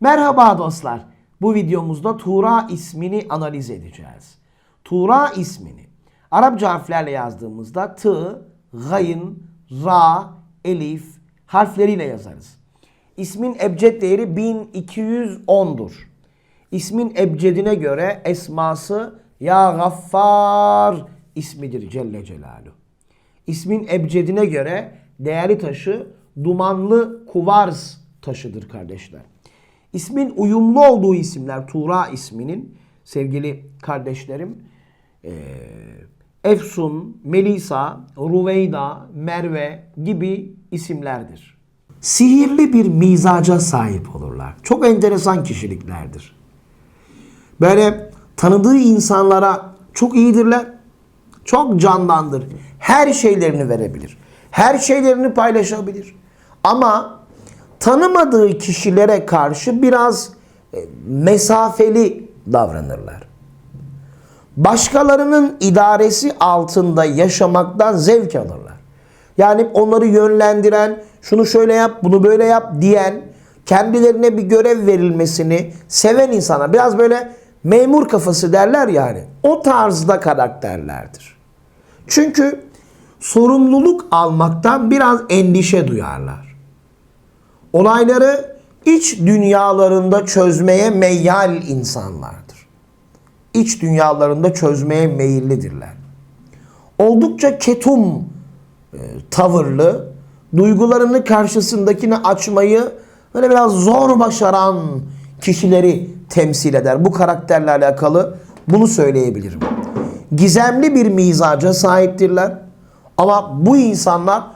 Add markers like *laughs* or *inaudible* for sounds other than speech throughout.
Merhaba dostlar. Bu videomuzda Tura ismini analiz edeceğiz. Tura ismini Arapça harflerle yazdığımızda T, Gayın, Ra, Elif harfleriyle yazarız. İsmin ebced değeri 1210'dur. İsmin ebcedine göre esması Ya Gaffar ismidir Celle Celaluhu. İsmin ebcedine göre değerli taşı dumanlı kuvars taşıdır kardeşler. İsmin uyumlu olduğu isimler Tuğra isminin sevgili kardeşlerim eee, Efsun, Melisa, Ruveyda, Merve gibi isimlerdir. Sihirli bir mizaca sahip olurlar. Çok enteresan kişiliklerdir. Böyle tanıdığı insanlara çok iyidirler. Çok candandır. Her şeylerini verebilir. Her şeylerini paylaşabilir. Ama tanımadığı kişilere karşı biraz e, mesafeli davranırlar. Başkalarının idaresi altında yaşamaktan zevk alırlar. Yani onları yönlendiren, şunu şöyle yap, bunu böyle yap diyen, kendilerine bir görev verilmesini seven insana biraz böyle memur kafası derler yani. O tarzda karakterlerdir. Çünkü sorumluluk almaktan biraz endişe duyarlar. Olayları iç dünyalarında çözmeye meyyal insanlardır. İç dünyalarında çözmeye meyillidirler. Oldukça ketum e, tavırlı, duygularını karşısındakine açmayı böyle biraz zor başaran kişileri temsil eder. Bu karakterle alakalı bunu söyleyebilirim. Gizemli bir mizaca sahiptirler. Ama bu insanlar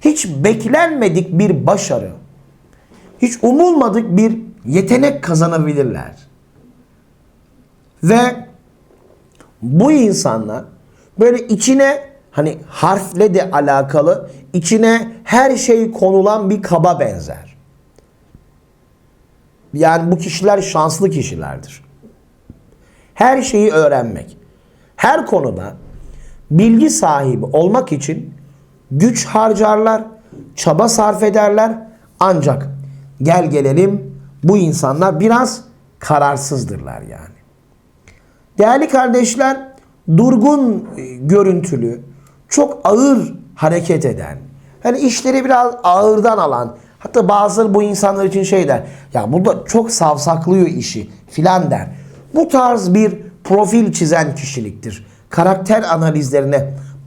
hiç beklenmedik bir başarı, hiç umulmadık bir yetenek kazanabilirler. Ve bu insanlar böyle içine hani harfle de alakalı içine her şey konulan bir kaba benzer. Yani bu kişiler şanslı kişilerdir. Her şeyi öğrenmek. Her konuda bilgi sahibi olmak için güç harcarlar, çaba sarf ederler. Ancak gel gelelim bu insanlar biraz kararsızdırlar yani. Değerli kardeşler, durgun e, görüntülü, çok ağır hareket eden, hani işleri biraz ağırdan alan, hatta bazıları bu insanlar için şey der, ya burada çok savsaklıyor işi filan der. Bu tarz bir profil çizen kişiliktir. Karakter analizlerine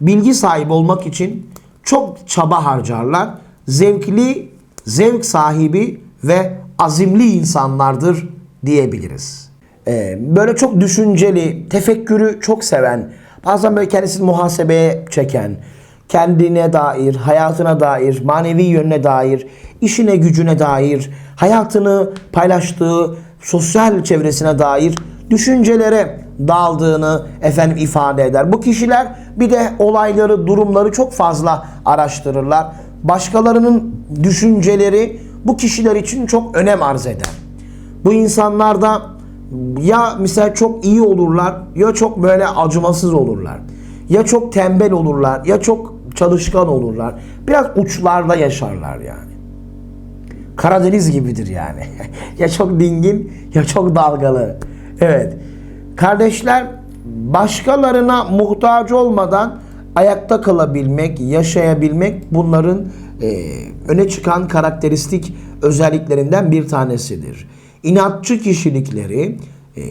bilgi sahibi olmak için çok çaba harcarlar. Zevkli, zevk sahibi ve azimli insanlardır diyebiliriz. E, böyle çok düşünceli, tefekkürü çok seven, bazen böyle kendisini muhasebeye çeken, kendine dair, hayatına dair, manevi yönüne dair, işine gücüne dair, hayatını paylaştığı sosyal çevresine dair düşüncelere daldığını efendim ifade eder. Bu kişiler bir de olayları, durumları çok fazla araştırırlar. Başkalarının düşünceleri bu kişiler için çok önem arz eder. Bu insanlar da ya mesela çok iyi olurlar ya çok böyle acımasız olurlar. Ya çok tembel olurlar ya çok çalışkan olurlar. Biraz uçlarda yaşarlar yani. Karadeniz gibidir yani. *laughs* ya çok dingin ya çok dalgalı. Evet. Kardeşler başkalarına muhtaç olmadan ayakta kalabilmek, yaşayabilmek bunların e, öne çıkan karakteristik özelliklerinden bir tanesidir. İnatçı kişilikleri e,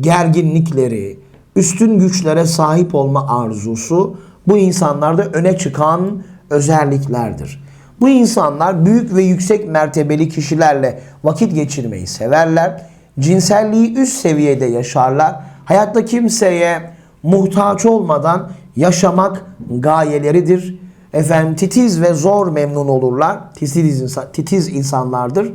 gerginlikleri, üstün güçlere sahip olma arzusu bu insanlarda öne çıkan özelliklerdir. Bu insanlar büyük ve yüksek mertebeli kişilerle vakit geçirmeyi severler. Cinselliği üst seviyede yaşarlar. Hayatta kimseye muhtaç olmadan yaşamak gayeleridir. Efendim titiz ve zor memnun olurlar. Titiz, insan, titiz insanlardır.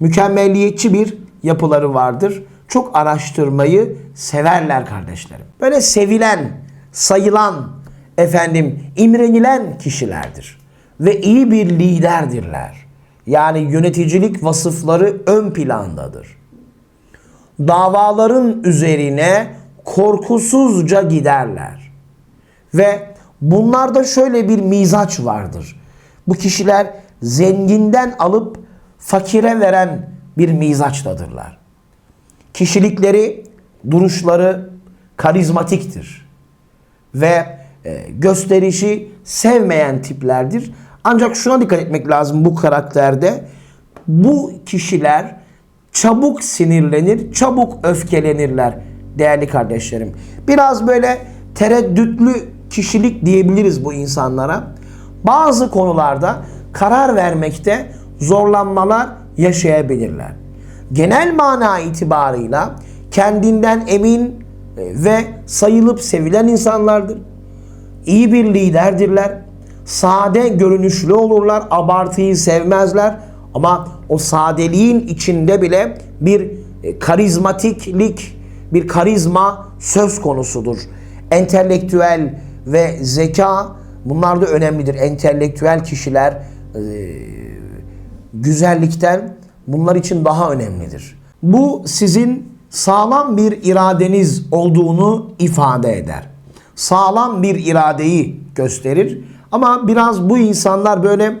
Mükemmelliyetçi bir yapıları vardır. Çok araştırmayı severler kardeşlerim. Böyle sevilen, sayılan, efendim imrenilen kişilerdir. Ve iyi bir liderdirler. Yani yöneticilik vasıfları ön plandadır. Davaların üzerine korkusuzca giderler. Ve bunlarda şöyle bir mizaç vardır. Bu kişiler zenginden alıp fakire veren bir mizaçtadırlar. Kişilikleri, duruşları karizmatiktir. Ve e, gösterişi sevmeyen tiplerdir. Ancak şuna dikkat etmek lazım bu karakterde. Bu kişiler çabuk sinirlenir, çabuk öfkelenirler değerli kardeşlerim. Biraz böyle tereddütlü kişilik diyebiliriz bu insanlara. Bazı konularda karar vermekte zorlanmalar yaşayabilirler. Genel mana itibarıyla kendinden emin e, ve sayılıp sevilen insanlardır. İyi bir liderdirler. Sade görünüşlü olurlar. Abartıyı sevmezler. Ama o sadeliğin içinde bile bir e, karizmatiklik, bir karizma söz konusudur. Entelektüel ve zeka bunlar da önemlidir. Entelektüel kişiler e, güzellikten bunlar için daha önemlidir. Bu sizin sağlam bir iradeniz olduğunu ifade eder. Sağlam bir iradeyi gösterir. Ama biraz bu insanlar böyle